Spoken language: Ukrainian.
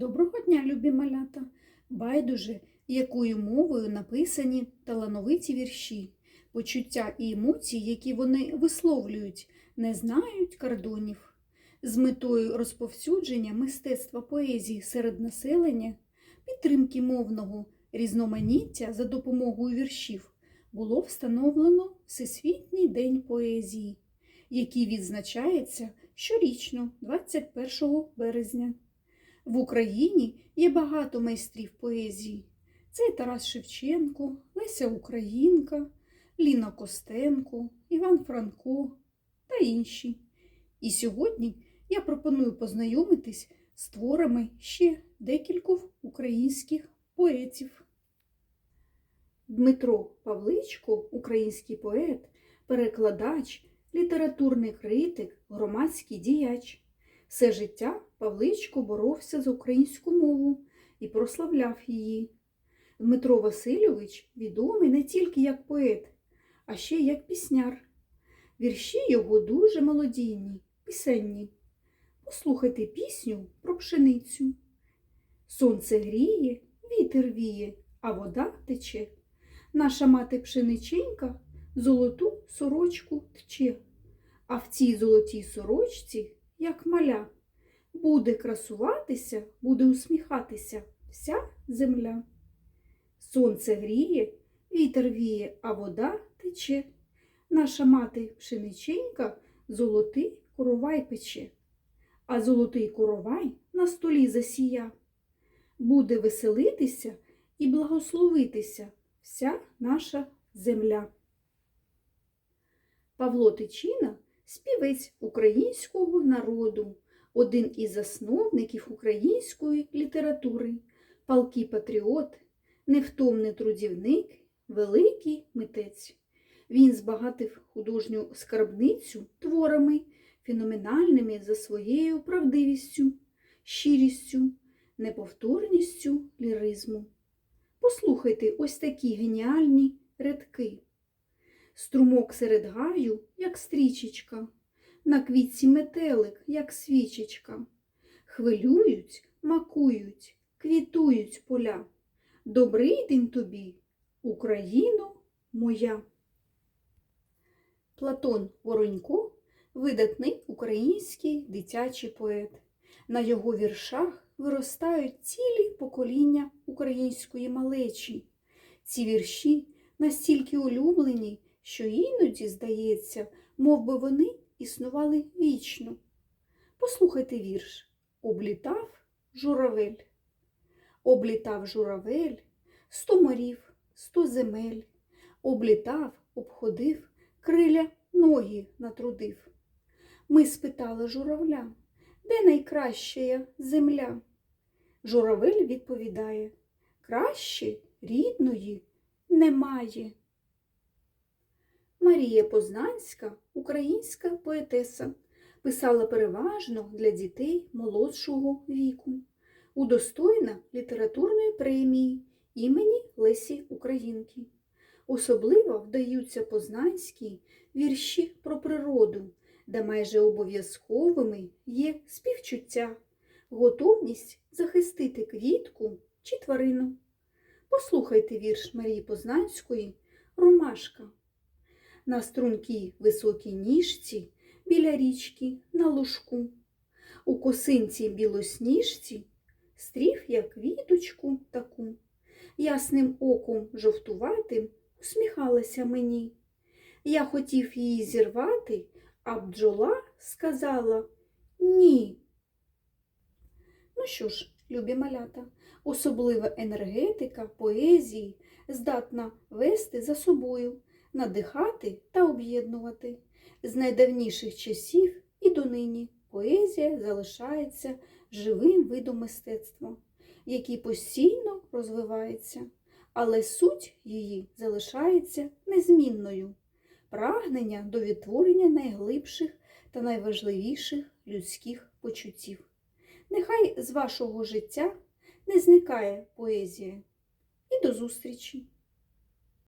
Доброго дня, любі малята! Байдуже, якою мовою написані талановиті вірші, почуття і емоції, які вони висловлюють, не знають кордонів. З метою розповсюдження мистецтва поезії серед населення, підтримки мовного різноманіття за допомогою віршів було встановлено Всесвітній день поезії, який відзначається щорічно 21 березня. В Україні є багато майстрів поезії. Це і Тарас Шевченко, Леся Українка, Ліна Костенко, Іван Франко та інші. І сьогодні я пропоную познайомитись з творами ще декількох українських поетів. Дмитро Павличко, український поет, перекладач, літературний критик, громадський діяч. Все життя Павличко боровся за українську мову і прославляв її. Дмитро Васильович відомий не тільки як поет, а ще й як пісняр. Вірші його дуже молодійні, пісенні. Послухайте пісню про пшеницю. Сонце гріє, вітер віє, а вода тече. Наша мати пшениченька золоту сорочку тче, а в цій золотій сорочці як маля. Буде красуватися, буде усміхатися вся земля. Сонце гріє, вітер віє, а вода тече. Наша мати пшениченька золотий коровай пече, а золотий коровай на столі засія. Буде веселитися і благословитися вся наша земля. Павло Тичина співець українського народу, один із засновників української літератури, палкий патріот, невтомний трудівник, великий митець. Він збагатив художню скарбницю творами, феноменальними за своєю правдивістю, щирістю, неповторністю ліризму. Послухайте ось такі геніальні рядки. Струмок серед гаю, як стрічечка, на квітці метелик, як свічечка. Хвилюють, макують, квітують поля. Добрий день тобі, Україно моя. Платон Воронько видатний український дитячий поет. На його віршах виростають цілі покоління української малечі. Ці вірші настільки улюблені, що іноді, здається, мов би вони існували вічно. Послухайте вірш Облітав журавель. Облітав журавель сто морів, сто земель, облітав, обходив, криля ноги натрудив. Ми спитали журавля, де найкраща земля? Журавель відповідає, краще рідної немає. Марія Познанська, українська поетеса, писала переважно для дітей молодшого віку, удостоєна літературної премії імені Лесі Українки. Особливо вдаються познанські вірші про природу, де майже обов'язковими є співчуття, готовність захистити квітку чи тварину. Послухайте вірш Марії Познанської Ромашка. На стрункій високій ніжці біля річки на лужку, у косинці білосніжці стрів я квіточку таку, ясним оком жовтуватим усміхалася мені. Я хотів її зірвати, а бджола сказала ні. Ну що ж, любі малята, особлива енергетика поезії здатна вести за собою, надихати та об'єднувати. З найдавніших часів і донині поезія залишається живим видом мистецтва, який постійно розвивається, але суть її залишається незмінною прагнення до відтворення найглибших та найважливіших людських почуттів. Нехай з вашого життя не зникає поезія. І до зустрічі!